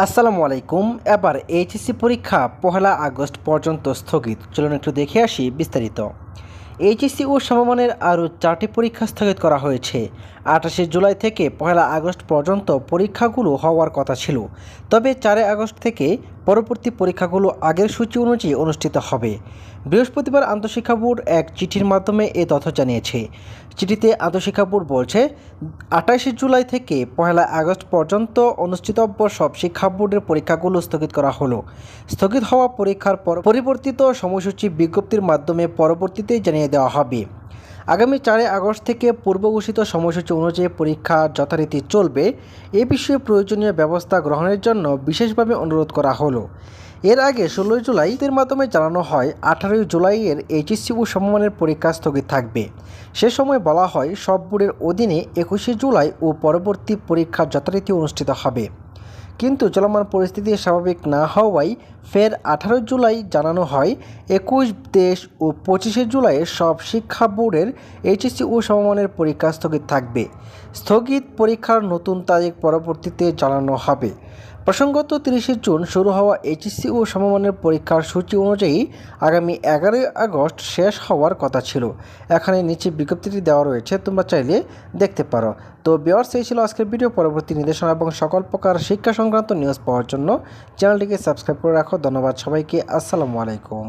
আসসালামু আলাইকুম। এবার এইচএসসি পরীক্ষা পহেলা আগস্ট পর্যন্ত স্থগিত। চলুন একটু দেখে আসি বিস্তারিত। এইচএসসি ও সমমানের আরও চারটি পরীক্ষা স্থগিত করা হয়েছে। আঠাশে জুলাই থেকে পহেলা আগস্ট পর্যন্ত পরীক্ষাগুলো হওয়ার কথা ছিল। তবে চারে আগস্ট থেকে পরবর্তী পরীক্ষাগুলো আগের সূচি অনুযায়ী অনুষ্ঠিত হবে। বৃহস্পতিবার আন্তঃশিক্ষা বোর্ড এক চিঠির মাধ্যমে এ তথ্য জানিয়েছে। চিঠিতে আন্তঃশিক্ষা বোর্ড বলছে আঠাশে জুলাই থেকে পহেলা আগস্ট পর্যন্ত অনুষ্ঠিতব্য সব শিক্ষা বোর্ডের পরীক্ষাগুলো স্থগিত করা হলো। স্থগিত হওয়া পরীক্ষার পর পরিবর্তিত সময়সূচি বিজ্ঞপ্তির মাধ্যমে পরবর্তীতে জানিয়ে দেওয়া হবে। আগামী চারই আগস্ট থেকে পূর্ব ঘোষিত সময়সূচি অনুযায়ী পরীক্ষা যথারীতি চলবে। এ বিষয়ে প্রয়োজনীয় ব্যবস্থা গ্রহণের জন্য বিশেষভাবে অনুরোধ করা হলো। এর আগে ষোলোই জুলাই এর মাধ্যমে জানানো হয়, আঠারোই জুলাইয়ের এইচএসসি ও সমমানের পরীক্ষা স্থগিত থাকবে। সে সময় বলা হয়, সব বোর্ডের অধীনে একুশে জুলাই ও পরবর্তী পরীক্ষা যথারীতি অনুষ্ঠিত হবে। কিন্তু চলমান পরিস্থিতি স্বাভাবিক না হওয়ায় ফের আঠারো জুলাই জানানো হয়। একুশ দেশ ও পঁচিশে জুলাইয়ের সব শিক্ষা বোর্ডের এইচএসসি ও সমমানের পরীক্ষা স্থগিত থাকবে। স্থগিত পরীক্ষার নতুন তারিখ পরবর্তীতে জানানো হবে। প্রসঙ্গত তিরিশে জুন শুরু হওয়া এইচএসসি ও সমমানের পরীক্ষার সূচি অনুযায়ী আগামী এগারোই আগস্ট শেষ হওয়ার কথা ছিল। এখানে নিচে বিজ্ঞপ্তিটি দেওয়া রয়েছে, তোমরা চাইলে দেখতে পারো। তো বিয়ার্স এই ছিল আজকের ভিডিও পরবর্তী নির্দেশনা এবং সকল প্রকার শিক্ষা সংক্রান্ত নিউজ পাওয়ার জন্য চ্যানেলটিকে সাবস্ক্রাইব করে রাখো। ধন্যবাদ সবাইকে। আসসালামু আলাইকুম।